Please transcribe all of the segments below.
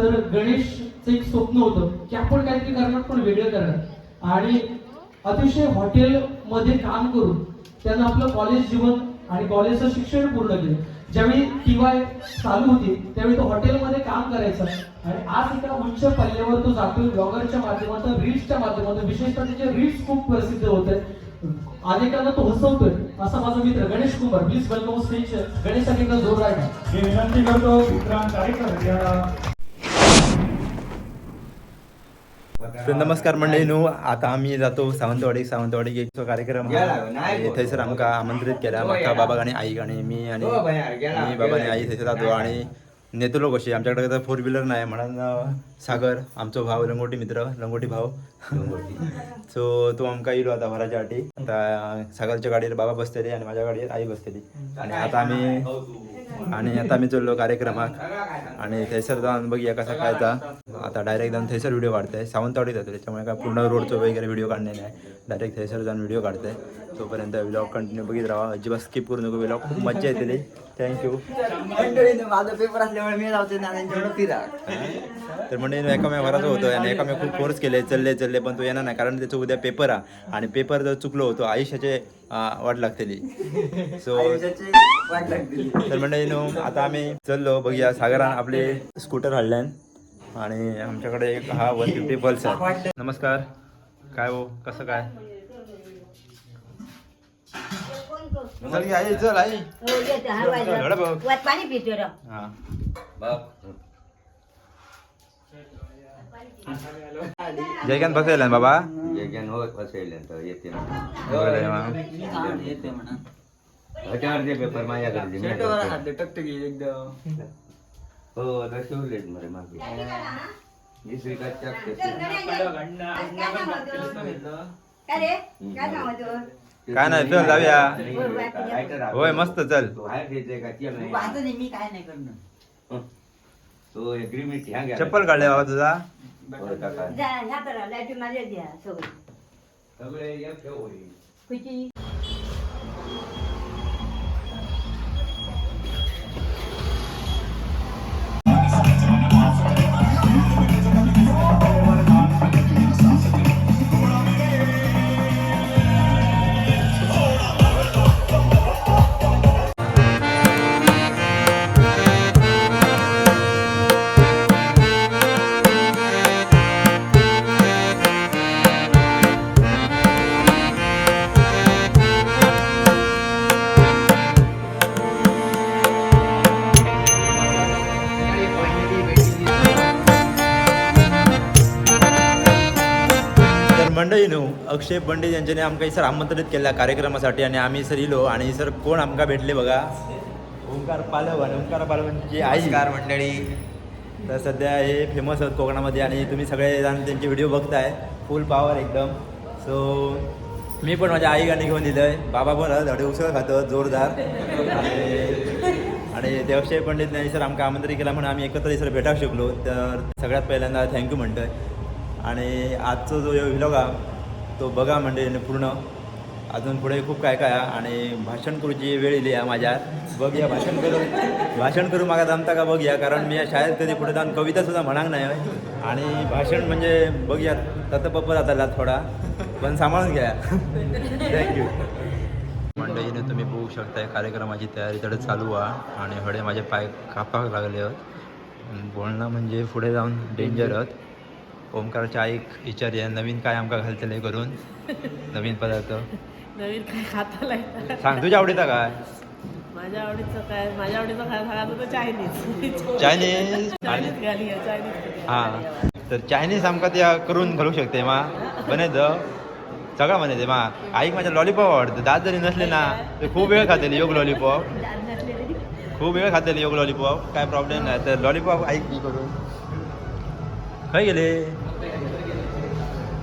तर गणेशचं एक स्वप्न होतं की आपण काहीतरी करणार पण वेगळं करणार. आणि अतिशय हॉटेलमध्ये काम करून त्यांना आपलं कॉलेज जीवन आणि कॉलेजचं शिक्षण पूर्ण केलं. ज्यावेळी टी वाय चालू होती त्यावेळी तो हॉटेलमध्ये काम करायचा. आणि आज एका उंच पल्ल्यावर तो जातोय ब्लॉगरच्या माध्यमातून रील्सच्या माध्यमातून विशेषतः त्याचे रील्स खूप प्रसिद्ध होत आहेत अनेकांना तो हसवतोय असा माझा मित्र Ganesh Kumar please welcome stage Ganesh एकदा जोर राहिला. मी विनंती करतो विक्रांत या तर नमस्कार मंडळी न्हू आता आम्ही जातो सावंतवाडी. सावंतवाडी एक कार्यक्रम थंयसर आमकां आमंत्रित केला. म्हाका बाबाक आणि आईक आणि मी आणि मी बाबा आणि. आई थंयसर जातो आणि नेतलो कशी आमच्याकडे फोर व्हीलर नाही म्हणून सागर आमचो भाव लंगोटी मित्र लंगोटी भाव. सो तो आमकां येयलो आता वराच्या वाटी. आता सागरच्या गाडयेर बाबा बसतले आणि माझ्या गाडयेर आई बसतली. आणि आता आम्ही आणि आता आम्ही चललो कार्यक्रमाक. आणि थंयसर जाऊन बघूया कसा काय जा आता डायरेक्ट जाऊन थंयसर व्हिडिओ काढताय. सावंतवाडीत जातो त्याच्यामुळे काय पूर्ण रोडचं वगैरे व्हिडिओ काढणे नाही. डायरेक्ट थंयसर जाऊन व्हिडिओ काढताय. तोपर्यंत व्लॉग कंटिन्यू बघित राहा. अजिबात स्किप करू नको व्लॉग खूप मजा येतली थँक्यू माझा पेपर असल्यामुळे मी त्यांच्याकडे फिरा तर म्हणजे एकामेक वराचं होतं आणि एकामेक खूप फोर्स केले चलले चलले पण तो येणार नाही. कारण त्याचं उद्या पेपर आहे आणि पेपर जर चुकलो होतो आयुष्याचे वाट लागतली. सो तर म्हणजे नो आता आम्ही चललो. बघूया सागरान आपले स्कूटर हाडल्यान आणि आमच्याकडे एक हा वन फिफ्टी पल्स आहे. नमस्कार. काय हो? कसं काय? आई चल आई. हो हा पाणी पितो रे. हा. जयकांत ना बाबा? जयज्ञान होत असेल तर येते ना बरं आहे मग. येते म्हणा. ह्याच्यावरचे पेपर माझ्याकडे मी आता- हो आता शिवलेत मरे मागे. ही काय काय काय नाही चल जाऊया. होय मस्त चल. तो बाहेर घ्यायचंय का? ती नाही. मी काय नाही करणार. तो एग्रीमेंट ह्या घ्या चप्पल काढले बाबा तुझा होय काका. जा ह्या करा लाइट माझ्या द्या सगळं सगळे एक ठेव होईल. मंडळी न्हू अक्षय पंडित यांच्यानी आमकां सर आमंत्रित केल्या कार्यक्रमासाठी आणि आम्ही सर इलो आणि सर कोण आमकां भेटले बघा. ओंकार पालव आणि ओंकार पालवांची आई. मंडळी. तर सध्या हे फेमस आहेत कोकणामध्ये आणि तुम्ही सगळेजण त्यांचे व्हिडिओ बघताय. फुल पॉवर एकदम. सो मी पण माझ्या आई गाणी घेऊन दिलंय. बाबा पण धडे उसळ खातो जोरदार. आणि ते अक्षय पंडित यांनी सर आमकां आमंत्रित केला म्हणून आम्ही एकत्र सर भेटाक शकलो. तर सगळ्यात पहिल्यांदा थँक्यू म्हणतोय. आणि आजचा जो व्हिलॉग हा तो बघा म्हणजे पूर्ण. अजून पुढे खूप काय काय आणि भाषण करूची वेळ येली आहे माझ्या बघूया भाषण करून भाषण करू मागा जमता का बघूया कारण मी या शाळेत कधी पुढे जाऊन कविता सुद्धा म्हणाक नाही आणि भाषण म्हणजे बघूया तत पप्पा जाताला थोडा. पण सांभाळून घ्या. थँक्यू मंडळीने तुम्ही बघू शकताय कार्यक्रमाची तयारी तडे चालू आहे. आणि हडे माझे पाय कापाक लागले आहेत. बोलणं म्हणजे पुढे जाऊन डेंजर आहेत. ओमकारच्या आईक विचार नवीन काय आमका घालतले करून? नवीन पदार्थ. नवीन काय खाता लागतं सांग तुझ्या आवडीचा काय? माझ्या आवडीचं काय? माझ्या आवडीचं काय तर चायनीज चायनीज चायनीज घाली चायनीज हां. तर चायनीज आमका त्या करून घालू शकते मा. बनायचं सगळं बनायचं मा. आईक माझ्या लॉलीपॉप आवडतं. दात जरी नसले ना तर खूप वेळ खातेली योग लॉलीपॉप खूप वेळ खातेली योग लॉलीपॉप काय प्रॉब्लेम नाही. तर लॉलीपॉप ऐक की करून. खय गेले.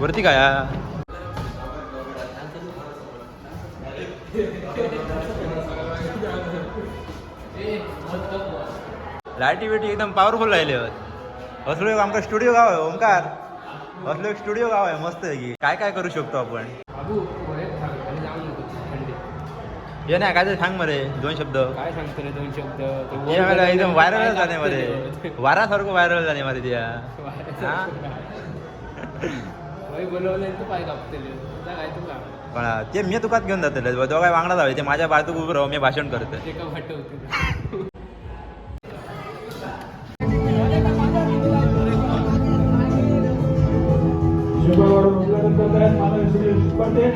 वरती काय? लाईटी बिटी एकदम पॉवरफुल राहिले असलो एक आमका स्टुडिओ गाव आहे ओमकार. असलो एक स्टुडिओ गाव आहे मस्त आहे की. काय काय करू शकतो आपण? ये नाही काय तरी सांग मरे दोन शब्द. काय सांगतो रे दोन शब्द? मला एकदम व्हायरल झाले लागतं मध्ये रे. वारासारखं व्हायरल झाले मध्ये त्या? होय बोलवलं पाय कापतले. काय ते मी तुकात घेऊन जातले. दोघा वांगडा जावे ते माझ्या बाजूक उभं राहू मी भाषण करतो. ते का वाटवते शुभवाडून उजव्यानंतर तयार मानव श्री पटेल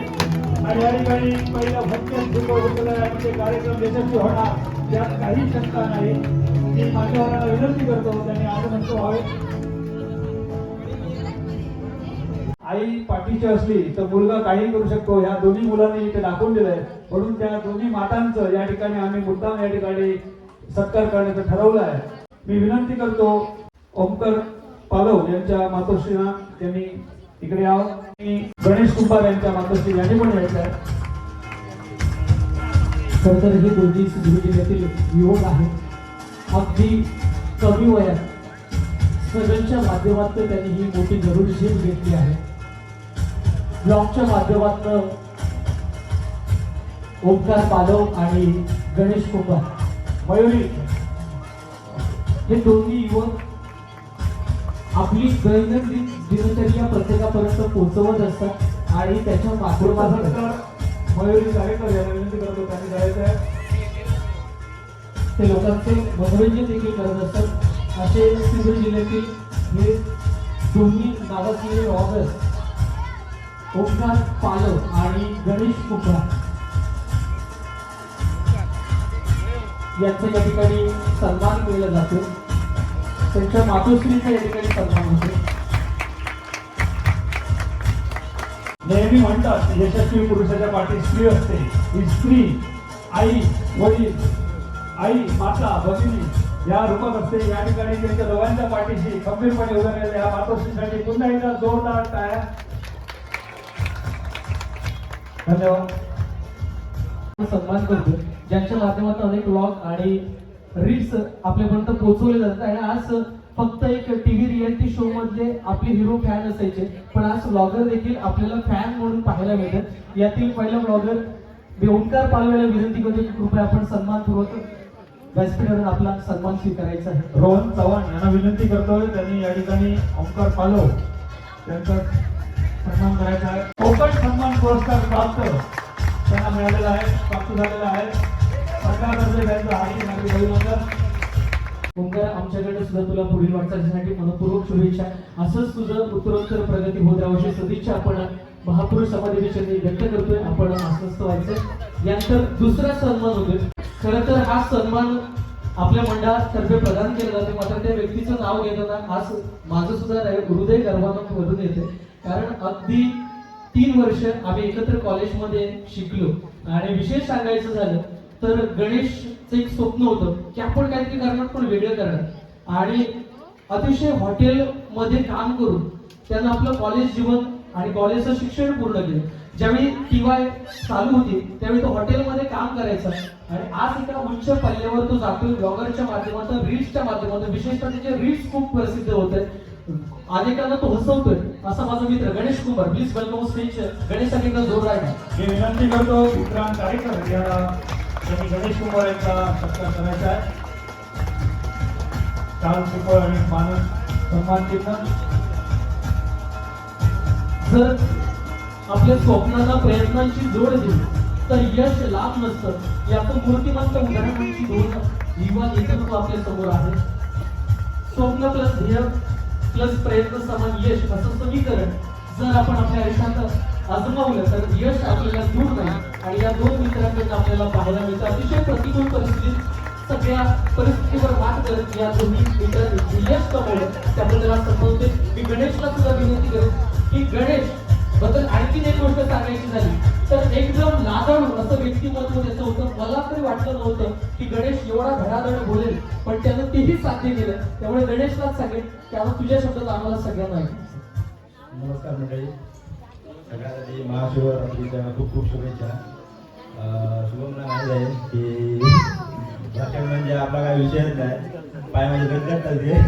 आणि या ठिकाणी पहिला विद्यालयामध्ये कार्यक्रम यशस्वी होणार. यात काही शंका नाही. मी मान्यवरांना विनंती करतो त्यांनी आगमन व्हावे. आई पाठीची असली तर मुलगा काही करू शकतो. ह्या दोन्ही मुलांनी इथे दाखवून दिलंय. म्हणून त्या दोन्ही मातांचं या ठिकाणी आम्ही मुद्दाम या ठिकाणी सत्कार करण्याचं ठरवलं आहे. मी विनंती करतो ओमकर पालव यांच्या मातोश्रीना त्यांनी इकडे यावं. आणि गणेश कुंभार यांच्या मातोश्री यांनी पण यायचं आहे. खरं तर हे दोन्ही सिंधुदुर्ग जिल्ह्यातील युवक आहेत. अगदी कमी वयात सगळ्यांच्या माध्यमातून त्यांनी ही मोठी जरुरी झेप घेतली आहे. ब्लॉगच्या माध्यमातून ओंकार पालव आणि गणेश कुंभार. मयुरी हे दोन्ही युवक आपली दैनंदिन दिनचर्या प्रत्येकापर्यंत पोहोचवत असतात आणि त्याच्या माध्यमातून मयुरी कार्यकर यांना विनंती करतो त्यांनी करायचं आहे. ते लोकांचे मनोरंजन देखील करत असतात. असे सिंधुदुर्ग जिल्ह्यातील हे दोन्ही नावाजलेले ऑगस्ट ओमनाथ पालव आणि गणेश कुंभार यांचा या ठिकाणी सन्मान केला जातो. त्यांच्या मातोश्रीचा या ठिकाणी सन्मान होतो. नेहमी म्हणतात यशस्वी पुरुषाच्या पाठी स्त्री असते. ही स्त्री आई वडील आई माता भगिनी या रूपात असते. या ठिकाणी त्यांच्या दोघांच्या पाठीशी खंबीरपणे उभ्या राहिलेल्या या मातोश्रीसाठी पुन्हा एकदा जोरदार टाळ्या धन्यवाद. सन्मान करतो ज्यांच्या माध्यमातून अनेक ब्लॉग आणि रील्स आपल्यापर्यंत पोहोचवले जातात. आणि आज फक्त एक टीव्ही रियालिटी शो मधले आपले हिरो फॅन असायचे. पण आज ब्लॉगर देखील आपल्याला फॅन म्हणून पाहायला मिळतात. यातील पहिला ब्लॉगर मी ओंकार पालव्याला विनंती करतो की कृपया आपण सन्मानपूर्वक व्यासपीठावर आपला सन्मान स्वीकारायचा आहे. रोहन चव्हाण यांना विनंती करतोय. त्यांनी या ठिकाणी ओंकार पालव त्यांचा सन्मान करायचा आहे. कोकण सन्मान पुरस्कार प्राप्त. त्यांना मिळालेला आहे प्राप्त झालेला आहे. सरकारतर्फे त्यांचं हार्दिक हार्दिक अभिनंदन. ओंकार आमच्याकडे सुद्धा तुला पुढील वाटचालीसाठी मनपूर्वक शुभेच्छा. असंच तुझं उत्तरोत्तर प्रगती होत राहावी सदिच्छा आपण महापुरुष समाधीचरणी व्यक्त करतोय. आपण अस्वस्थ व्हायचं. यानंतर दुसरा सन्मान होतोय. खरं तर हा सन्मान आपल्या मंडळातर्फे प्रदान केला जातो. मात्र त्या व्यक्तीचं नाव घेताना आज माझं सुद्धा हृदय गर्वानं भरून येते कारण अगदी तीन वर्ष आम्ही एकत्र कॉलेजमध्ये शिकलो. आणि विशेष सांगायचं झालं तर गणेशचं एक स्वप्न होतं की आपण काहीतरी करणार पण वेगळं करणार. आणि अतिशय हॉटेलमध्ये काम करून त्यानं आपलं कॉलेज जीवन आणि कॉलेजचं शिक्षण पूर्ण केलं. ज्यावेळी टीवाय चालू होती त्यावेळी तो हॉटेलमध्ये काम करायचा. आणि आज एका उच्च पल्ल्यावर तो जातोय ब्लॉगरच्या माध्यमातून रील्सच्या माध्यमातून. विशेषतः त्याचे रील्स खूप प्रसिद्ध होत आहेत. अनेकांना तो हसवतोय. असा माझा मित्र Ganesh Kumar please welcome stage गणेशसाठी एकदा जोर राहिला मी विनंती करतो विक्रांत कार्यकर यांना त्यांनी गणेश कुमार यांचा सत्कार करायचा आहे. काल सुपर आणि मानस सन्मान चिन्ह. जर आपल्या स्वप्नांना प्रयत्नांची जोड दिली तर यश लाभ नसतं. याचं मूर्तिमंत उदाहरणांची दोन जीवन नेतृत्व आपल्यासमोर आहे. स्वप्न प्लस ध्येय प्लस प्रयत्न समान यश असं समीकरण जर आपण आपल्या आयुष्यात आजमावलं तर यश आपल्याला दूर नाही आणि या दोन मित्रांकडे आपल्याला पाहायला मिळतं. अतिशय प्रतिकूल परिस्थितीत सगळ्या परिस्थितीवर मात करत या दोन्ही मित्रांनी यश कमवलं. त्याबद्दल आज संपवते. मी गणेशला सुद्धा विनंती करेन की गणेशबद्दल आणखीन एक गोष्ट सांगायची झाली. तर एकदम लाजाळू असं व्यक्तिमत्व त्याचं होतं. मला तरी वाटलं नव्हतं की गणेश एवढा धडाधड बोलेल पण त्यानं तेही साध्य केलं. त्यामुळे गणेशलाच सांगेल की आता तुझ्या शब्दात आम्हाला सगळ्यांना नमस्कार मंडळी. सगळ्यात महाशिवरात्रीच्या खूप खूप शुभेच्छा. शुभमना माहीत आहे की भाषण म्हणजे आपला काय विषयच नाही. पाय म्हणजे गंगत चालते आहे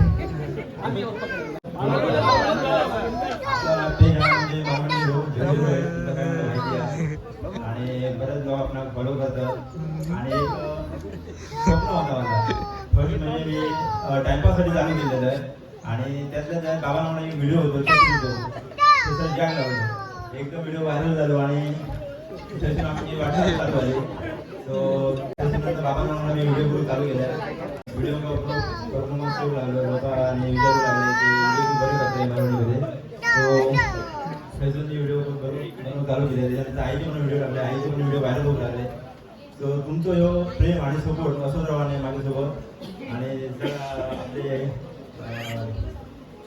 काय आणि बरेच लोक आपण फॉलो करतात आणि स्वप्न होता माझा म्हणजे मी टाइमपाससाठी चालू केलेलं आहे आणि त्यातल्या त्या बाबांना म्हणून एक व्हिडिओ होतो शक्ती तो तसं जॅग लावलं एकदम व्हिडिओ व्हायरल झालो आणि त्याच्यातून आमची वाटचाल चालू सो त्याच्यानंतर म्हणून मी व्हिडिओ करून चालू केला व्हिडिओ परफॉर्मन्स करू लागलो लोक आणि विचारू लागले की व्हिडिओ बरे करते मराठीमध्ये सो व्हिडिओ बनवून चालू केले त्याच्यानंतर आईचे पण व्हिडिओ लागले आईचे पण व्हिडिओ व्हायरल होऊ लागले तुमचं ह्यो प्रेम आणि सपोर्ट असंच राहणे माझ्यासोबत. आणि आपले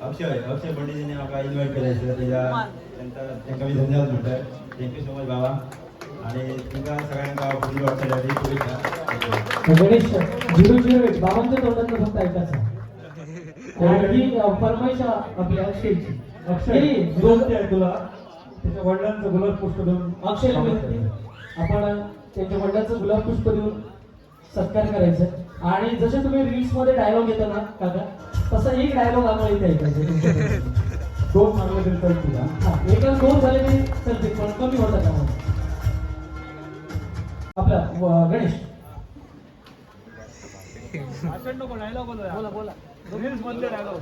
अक्षय अक्षय पंडितजीने म्हाका इन्व्हाइट केलं त्याच्या त्यांचा त्यांना मी धन्यवाद म्हणतोय. थँक्यू सो मच बाबा. आणि तुमका सगळ्यांका पुढील वाटचालीसाठी शुभेच्छा. गणेश झिरो झिरो एट बाबांच्या फक्त ऐकायचं फरमाईश आपल्या अक्षयची अक्षय तुला. त्याच्या वडिलांचं गुलाब पुष्प देऊन अक्षयला विनंती. आपण त्यांच्या वडिलांचं गुलाब पुष्प देऊन सत्कार करायचा. आणि जसे तुम्ही रील्समध्ये डायलॉग येतो ना काका तसा एक डायलॉग आम्हाला इथे ऐकायचा दोन मारले तरी हा. हा, एका दोन झाले तरी चालते पण कमी होतात त्यामुळे आपला व- गणेश. बोला बोला. रील्स मधले डायलॉग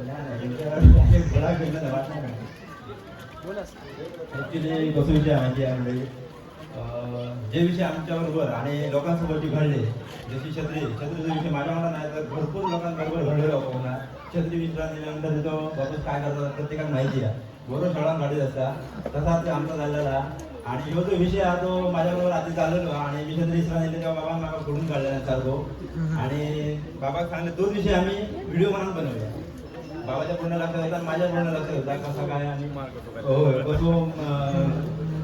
ऍक्च्युली कसं विषय आहे माहिती आहे अं, जे विषय आमच्याबरोबर आणि लोकांसोबत जे घडले जशी छत्री छत्रीचा विषय माझ्या मनात नाही तर भरपूर लोकांबरोबर घडलेला होता छत्री विश्रांत दिल्यानंतर तो बाबूस काय करतात प्रत्येकाला माहिती आहे. बरोबर शाळा घडत असता तसा ते आमचा झालेला आणि ह्यो जो विषय हा तो माझ्याबरोबर आधी चाललेलो. आणि मी छत्री विश्रांत दिले तेव्हा बाबा मला सोडून काढलेला चालतो आणि बाबा सांगले तोच विषय आम्ही व्हिडिओ म्हणून बनवला. बाबाच्या पूर्ण लक्षात होता माझ्या पूर्ण लक्षात होता कसा काय आणि होय कसो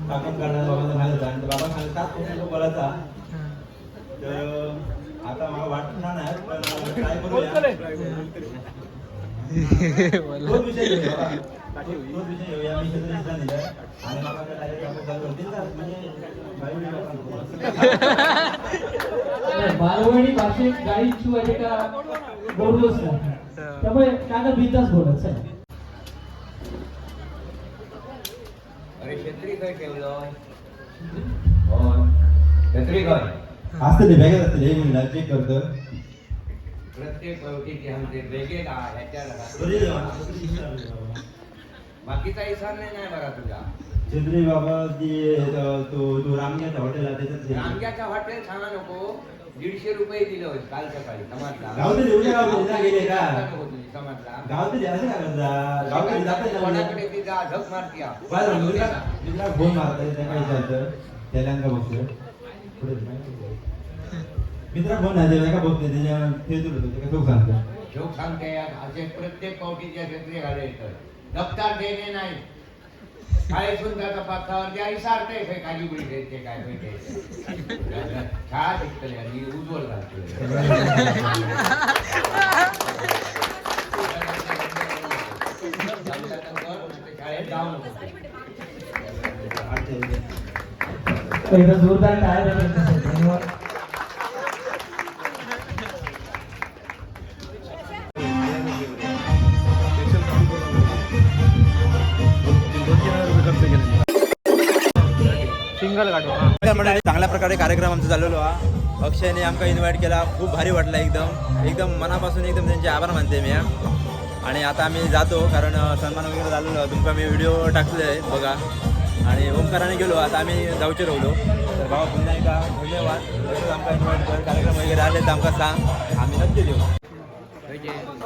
टाकून काढणार बाबाचा माहीत होता आणि बाबा पूर्ण तो बोलायचा तर आता मला वाटणार नाही पण ट्राय करूया. तोच विषय घेऊया. तोच विषय घेऊया. मी दिलं आणि मला म्हणजे बालवणी भाषेत गाडी शिवाय का बोललोच नाही. त्यामुळे काका बिंदास बोलत चला अरे छत्री काय असते ते बॅगेत असते एक मिनिट चेक करतो. प्रत्येक आमचे ह्याच्या बाकीचा इशार नाही नाही बरा तुझा चंद्री बाबा तो तो रामग्याचा हॉटेल आहे त्याच्यात रामग्याचा हॉटेल सांगा नको. दीडशे रुपये दिले होते काल सकाळी समाजला. गावतली उद्या गावतली ना गेले का? नको तुझी समाजला. गावतली असं काय करता गावतली जाते ना कोणाकडे ती जा झक मारती. बरं मित्रा मित्रा फोन मारता त्या काय विचारतं त्याला बघतो पुढे जा. मित्रा फोन नाही बघते त्याच्या ते तुला सांगतो असे प्रत्येक पावटीच्या छत्री घाले दप्तर देणे नाही. काय सुंदरचा पथावर आई इसारते काय खाली बुडी द्यायचे काय भेटायचे छान शिकतले आणि उज्ज्वल घालतले शाळेत जाऊ नको जोरदार धन्यवाद. म्हणजे चांगल्या प्रकारे कार्यक्रम आमचा चाललेलो हा. अक्षयने आमका इन्व्हाइट केला खूप भारी वाटला एकदम. एकदम मनापासून एकदम त्यांचे आभार मानते मी. आणि आता आम्ही जातो कारण सन्मान वगैरे झालेलो. तुमका मी व्हिडिओ टाकले आहे बघा. आणि ओमकाराने गेलो आता आम्ही जाऊचे राहिलो. तर बाबा पुन्हा एकदा धन्यवाद. तसंच आमका इन्व्हाइट कर कार्यक्रम वगैरे आले तर आमका सांग. आम्ही नक्की देऊ.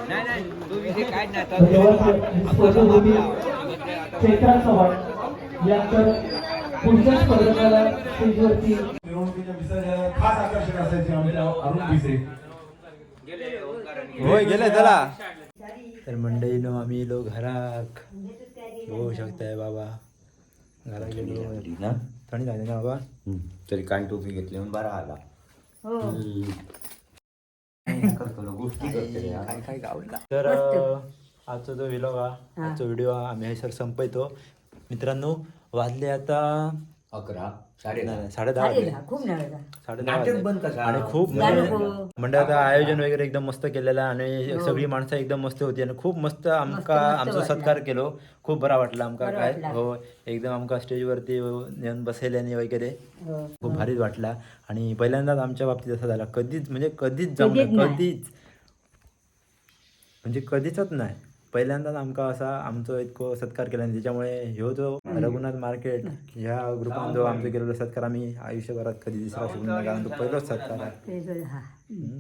नाही नाही तो विषय काय नाही पुढच्या स्पर्धकाला स्टेजवरती मिरवणुकीच्या विसर्जनाला खास आकर्षण असायचे आमच्या अरुण पिसे होय गेले चला. तर मंडळीनो आम्ही लोक घराक बघू शकताय बाबा. घरात गेलो. थंडी झाली ना बाबा. तरी कान टोपी घेतली म्हणून बरा आला. हो. करतो गोष्टी करतो काय काय गावला? तर आजचा जो व्हिडिओ हा आजचा व्हिडिओ हा आम्ही सर संपवतो मित्रांनो वाजले आता अकरा साडे नाही, दहा नाही, साडे दहा साडे वाजले दहा खूप नळ साडे दहा नाटक वाजले. बंद कसा आणि खूप गाणं म्हणजे हो. मंडळाचं आयोजन वगैरे एकदम मस्त केलेलं आहे आणि हो. सगळी माणसं एकदम मस्त होती आणि खूप मस्त आमका मस्त आमचा वाटलं. सत्कार केलो खूप बरा वाटला आमका बरं काय वाटला. हो एकदम आमका स्टेजवरती येऊन बसलेल्याने वगैरे हो. खूप भारीच वाटला आणि पहिल्यांदाच आमच्या बाबतीत असं झाला कधीच म्हणजे कधीच जमलं कधीच. कधीच म्हणजे कधीचच नाही पहिल्यांदाच आमका असा आमचं इतकं सत्कार केला त्याच्यामुळे ह्यो जो रघुनाथ मार्केट ह्या ग्रुपान जो आमचा केलेला सत्कार आम्ही आयुष्यभरात कधी दिसला शकून कारण तो पहिलाच सत्कार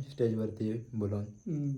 स्टेजवरती बोलवून हम्म.